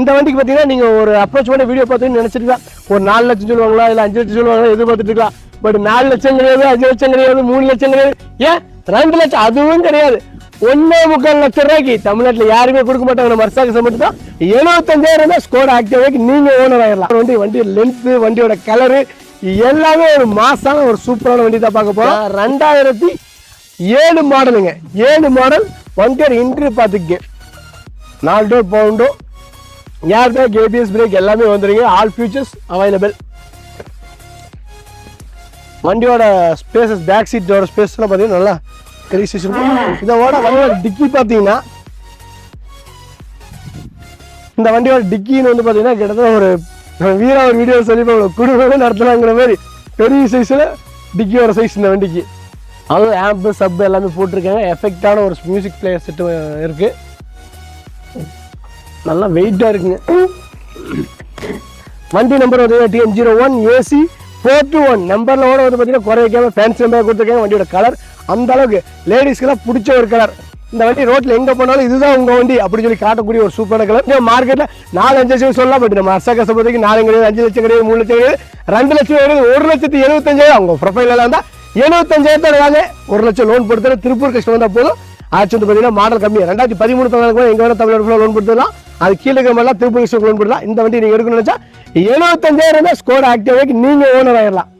இந்த வண்டிக்கு பார்த்தீங்கன்னா நீங்கள் ஒரு அப்ரோச் பண்ண வீடியோ பார்த்து நினச்சிருக்கலாம். ஒரு நாலு லட்சம் சொல்லுவாங்களா இல்லை அஞ்சு லட்சம் சொல்லுவாங்களா எதிர்பார்த்துட்டு இருக்கலாம். பட் நாலு லட்சம் கிடையாது அஞ்சு லட்சம் கிடையாது மூணு லட்சம் கிடையாது. ஏன்? ரெண்டு லட்சம் அதுவும் கிடையாது. ஒன்னே முக்கால் லட்சம் ரூபாய்க்கு தமிழ்நாட்டில் யாருமே கொடுக்க மாட்டாங்க மர்சாக மட்டும் தான் எழுபத்தஞ்சாயிரம் தான் ஸ்கோர் ஆக்டிவாக்கு நீங்க ஓனர் ஆயிடலாம் வண்டி வண்டி லென்த்து வண்டியோட கலரு எல்லாமே ஒரு மாசான ஒரு சூப்பரான வண்டி தான் பார்க்க போறோம். ரெண்டாயிரத்தி ஏழு மாடலுங்க ஏழு மாடல் வண்டியோட இன்ட்ரி பார்த்துக்க நாலு டோர் பவுண்டோ ஏர் பேக் ஏபிஎஸ் பிரேக் எல்லாமே வந்துருங்க. ஆல் ஃபியூச்சர்ஸ் அவைலபிள் வண்டியோட ஸ்பேசஸ் பேக் சீட்டோட ஸ்பேஸ்லாம் பார்த்தீங்கன்னா நல்லா பெரிய ஸ்பேஸ் இருக்கும். இதோட வண்டியோட டிக்கி பார்த்தீங்கன்னா இந்த வண்டியோட டிக்கின்னு வந்து பார்த்தீங்கன்னா கிட்டத்தட்ட ஒரு வீரா ஒரு வீடியோ சொல்லி ஒரு குடும்பமே நடத்தலாங்கிற மாதிரி பெரிய சைஸில் டிக்கியோட சைஸ் இந்த வண்டிக்கு. அதுவும் ஆம்பு சப் எல்லாமே போட்டிருக்காங்க. எஃபெக்டான ஒரு மியூசிக் பிளேயர் செட்டு இருக்குது நல்லா வெயிட்டாக இருக்குங்க. வண்டி நம்பர் வந்து TN zero one AC four two one நம்பரில் கூட வந்து பார்த்தீங்கன்னா குறை வைக்காம ஃபேன்சி நம்பர் கொடுத்துருக்காங்க வண்டியோட கலர் அந்த அளவுக்கு லேடிஸ்க்கெல்லாம் பிடிச்ச ஒரு கலர் இந்த வண்டி ரோட்டில் எங்கே போனாலும் இதுதான் உங்கள் வண்டி அப்படின்னு சொல்லி காட்டக்கூடிய ஒரு சூப்பரான கலர் மார்க்கெட்டில் நாலு அஞ்சு லட்சம் சொல்லலாம் பட் நம்ம அர்சா கசப்பதைக்கு நாலு கிடையாது அஞ்சு லட்சம் கிடையாது மூணு லட்சம் கிடையாது ரெண்டு லட்சம் கிடையாது ஒரு லட்சத்தி எழுபத்தஞ்சாயிரம் அவங்க ப்ரொஃபைல் இருந்தால் எழுபத்தஞ்சாயிரத்தோட வாங்க. ஒரு லட்சம் லோன் கொடுத்துரு திருப்பூர் கஷ்டம் வந்தால் போதும். ஆச்சு வந்து பார்த்தீங்கன்னா மாடல் கம்மி ரெண்டாயிரத்தி பதிமூணு பதினாலு கூட எங்கே வேணால் தமிழ்நாடு லோன் கொடுத்துடலாம் அது கீழே இருக்கிற திருப்பதி திருப்பூர் கஷ்டம் இந்த வண்டி நீங்கள் எடுக்கணும்னு நினச்சா எழுபத்தஞ்சாயிரம் தான் ஸ்கோர் ஆக்டிவாக்கு நீங்கள் ஓனர் ஆயிடலாம்.